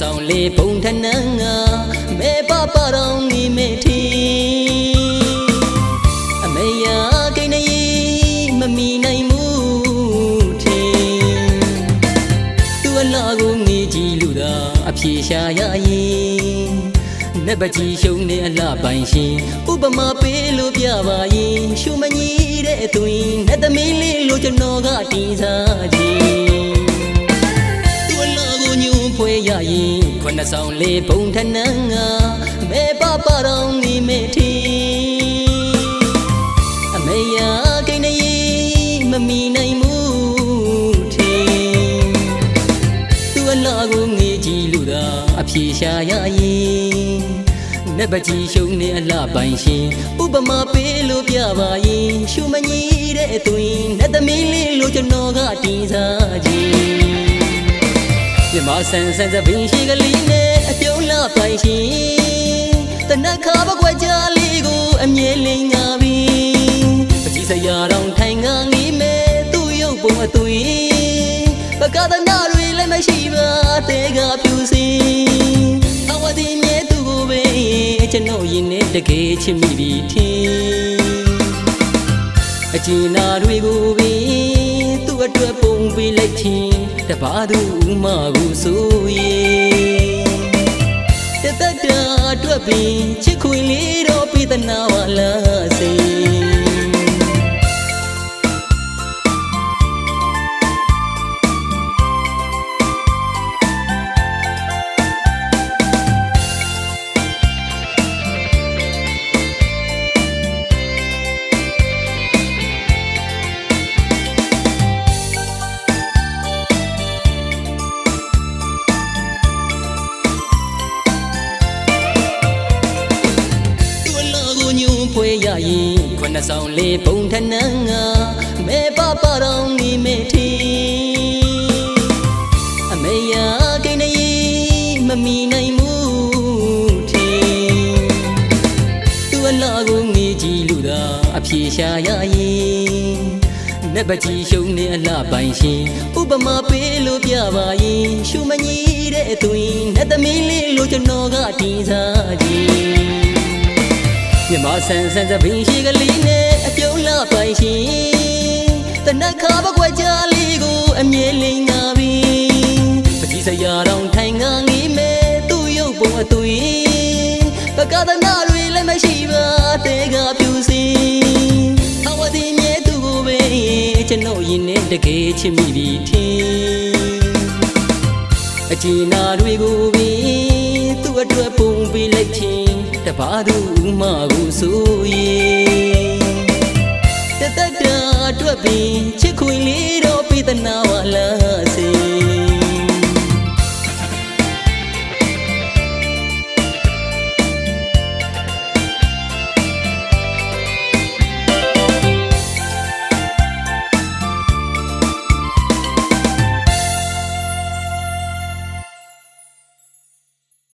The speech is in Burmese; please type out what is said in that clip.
ဆောင်လေးပုံထနန်းငါမေပပတော်ငီမေထီအမေယာကိနေမမီနိုင်မှုထင်သူအလားကိုငေးကြည့်လူသာအပြေရှာရရင်နက်ပကြီးရှုံနေအလှပိုင်ရှင်ဥပမာပေးလို့ပြပါရင်ရှုမကြီးတဲ့သွင်နဲ့သမီးလေးလိုကျွန်တော်ကတင်စားခြင်း နှစ်ဆောင်လေးဘုံထနန်းငါမေပပတော်ငီမေထီအမေယာကိနေမမီနိုင်မှုထင်သူအလာကိုငေးကြည့်လူသာအပြေရှာရရင်နက်ပကြီးရှုံနေအလှပိုင်ရှင်ဥပမာပေးလို့ပြပါရင်ရှုမကြီးတဲ့သွင်နဲ့သမီးလေးလိုကျွန်တော်ကတင်စားခြင်း မြမဆန်ဆန်သပင်ရှိကလေးနဲ့အပြုံးလာပိုင်ရှင်တနက်ခါဘကွက်ကြလေးကိုအမြဲလင်းငါပြီပကြီးစရာတော်ထိုင်ငါငီးမဲ့သူ့ရုပ်ပုံအသွေးပကဒနာတွေလည်းမရှိပါတဲကပြူစီအဝတိမြဲသူကိုပဲကျွန်တော်ရင်နဲ့တကယ်ချစ်မိပြီထင်အကျဉ်းနာတွေကိုပင်သူ့အတွက်ပုံပေးလိုက်ခြင်းတပါးသူ မှကိုဆိုရင်တသက်တာအတွက်ပင်ချစ်ခွေလေးတော့ပေးသနာပါလားစေ ကိုညွန်ဖွဲရရင်ခုနှစ်ဆောင်လေးဘုံထနန်းငါမေပပတော်ငီမေထီအမေယာကိနေမမီနိုင်မှုထင်သူအလာကိုငေးကြည့်လူသာအပြေရှာရရင်နက်ပကြီးရှုံနေအလှပိုင်ရှင်ဥပမာပေးလို့ပြပါရင်ရှုမကြီးတဲ့သွင်နဲ့သမီးလေးလိုကျွန်တော်ကတင်စားခြင်း မြမဆန်ဆန်သပင်ရှိကလေးနဲ့အပြုံးလာပိုင်ရှင်တနက်ခါဘကွက်ကြလေးကိုအမြဲလင်းငါပြီပကြီးစရာတော်ထိုင်ငါငီးမဲ့သူ့ရုပ်ပုံအသွေးပကဒနာတွေလည်းမရှိပါတဲကပြူစီအဝတိမြဲသူကိုပဲကျွန်တော်ရင်နဲ့တကယ်ချစ်မိပြီထင်အကျဉ်းနာတွေကိုပင်သူ့ အတွက်ပုံပေးလိုက်ခြင်းတပါးသူမှကိုဆိုရင်တသက်တာအတွက်ပင်